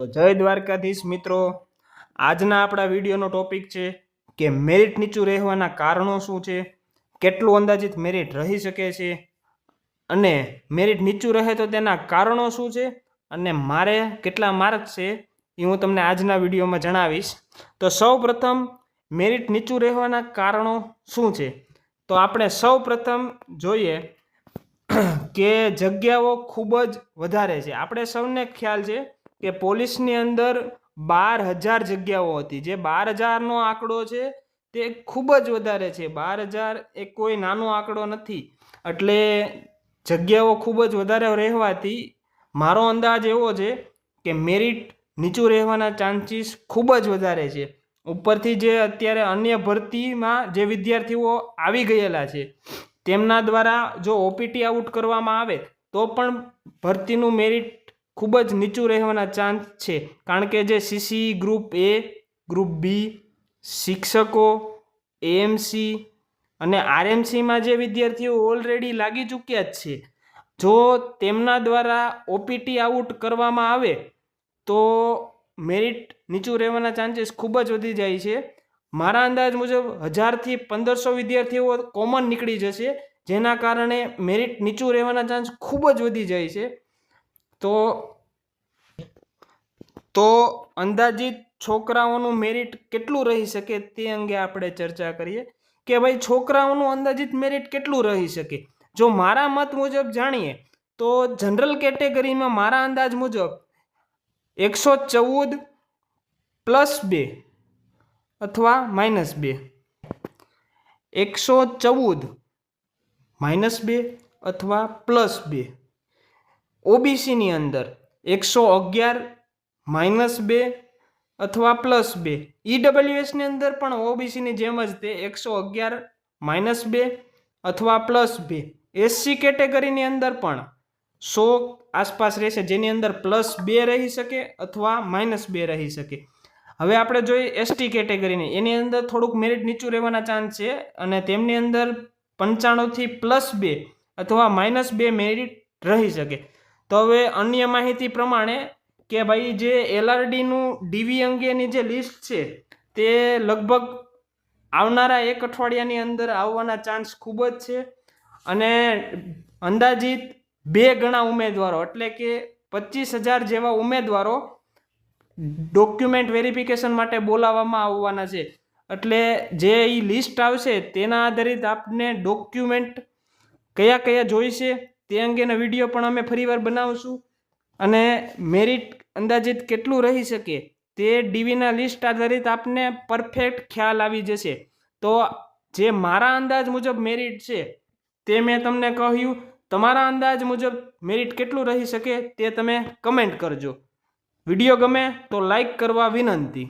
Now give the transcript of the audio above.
તો જય દ્વારકાધીશ મિત્રો. આજના આપણા વિડીયોનો ટોપિક છે કે મેરિટ નીચું રહેવાના કારણો શું છે? કેટલું અંદાજિત મેરિટ રહી શકે છે? અને મેરિટ નીચું રહે તો તેના કારણો શું છે? અને મારે કેટલા માર્ક છે એ હું તમને આજના વિડીયોમાં જણાવીશ. તો સૌ પ્રથમ મેરિટ નીચું રહેવાના કારણો શું છે? તો આપણે સૌ પ્રથમ જોઈએ કે જગ્યાઓ ખૂબ જ વધારે છે. આપણે સૌને ખ્યાલ છે કે પોલીસની અંદર બાર હજાર જગ્યાઓ હતી. જે બાર હજારનો આંકડો છે, તે ખૂબ જ વધારે છે. બાર હજાર એ કોઈ નાનો આંકડો નથી. એટલે જગ્યાઓ ખૂબ જ વધારે રહેવાથી મારો અંદાજ એવો છે કે મેરિટ નીચું રહેવાના ચાન્સીસ ખૂબ જ વધારે છે. ઉપરથી જે અત્યારે અન્ય ભરતીમાં જે વિદ્યાર્થીઓ આવી ગયેલા છે, તેમના દ્વારા જો ઓપીટી આઉટ કરવામાં આવે, તો પણ ભરતીનું મેરિટ ખૂબ જ નીચું રહેવાના ચાન્સ છે. કારણ કે જે CC group A group B શિક્ષકો એએમસી અને આરએમસીમાં જે વિદ્યાર્થીઓ ઓલરેડી લાગી ચૂક્યા જ છે. જો તેમના દ્વારા ઓપીટી આઉટ કરવામાં આવે, તો મેરિટ નીચું રહેવાના ચાન્સીસ ખૂબ જ વધી જાય છે. મારા અંદાજ મુજબ હજારથી પંદરસો વિદ્યાર્થીઓ કોમન નીકળી જશે, જેના કારણે મેરિટ નીચું રહેવાના ચાન્સ ખૂબ જ વધી જાય છે. તો તો અંદાજિત છોકરાઓનું મેરિટ કેટલું રહી શકે તે અંગે આપણે ચર્ચા કરીએ. કે ભાઈ, છોકરાઓનું અંદાજિત મેરિટ કેટલું રહી શકે? જો મારા મત મુજબ જાણીએ, તો જનરલ કેટેગરીમાં મારા અંદાજ મુજબ એકસો ચૌદ પ્લસ બે અથવા માઇનસ બે. એકસો ચૌદ માઇનસ બે અથવા પ્લસ બે. ઓબીસીની અંદર એકસો અગિયાર, માઇનસ બે અથવા પ્લસ બે. ઈડબલ્યુએસની અંદર પણ ઓબીસીની જેમ જ તે એકસો અગિયાર, માઇનસ બે અથવા પ્લસ બે. એસસી કેટેગરીની અંદર પણ સો આસપાસ રહેશે, જેની અંદર પ્લસ બે રહી શકે અથવા માઇનસ બે રહી શકે. હવે આપણે જોઈએ એસટી કેટેગરીની. એની અંદર થોડુંક મેરિટ નીચું રહેવાના ચાન્સ છે અને તેમની અંદર પંચાણુંથી પ્લસ બે અથવા માઇનસ બે મેરિટ રહી શકે. તો હવે અન્ય માહિતી પ્રમાણે કે ભાઈ જે એલઆરડીનું ડીવી અંગેની જે લિસ્ટ છે, તે લગભગ આવનારા એક અઠવાડિયાની અંદર આવવાના ચાન્સ ખૂબ જ છે. અને અંદાજિત બે ગણા ઉમેદવારો, એટલે કે પચીસ હજાર જેવા ઉમેદવારો ડોક્યુમેન્ટ વેરિફિકેશન માટે બોલાવવામાં આવવાના છે. એટલે જે એ લિસ્ટ આવશે, તેના આધારિત આપને ડોક્યુમેન્ટ કયા કયા જોઈશે તે અંગેનો વીડિયો પણ અમે ફરીવાર બનાવશું. અને મેરિટ અંદાજિત કેટલું રહી શકે તે ડીવીના લિસ્ટ આધારિત આપને પરફેક્ટ ખ્યાલ આવી જશે. તો જે મારા અંદાજ મુજબ મેરિટ છે, તે મેં તમને કહ્યું. તમારા અંદાજ મુજબ મેરિટ કેટલું રહી શકે તે તમે કમેન્ટ કરજો. વીડિયો ગમે તો લાઈક કરવા વિનંતી.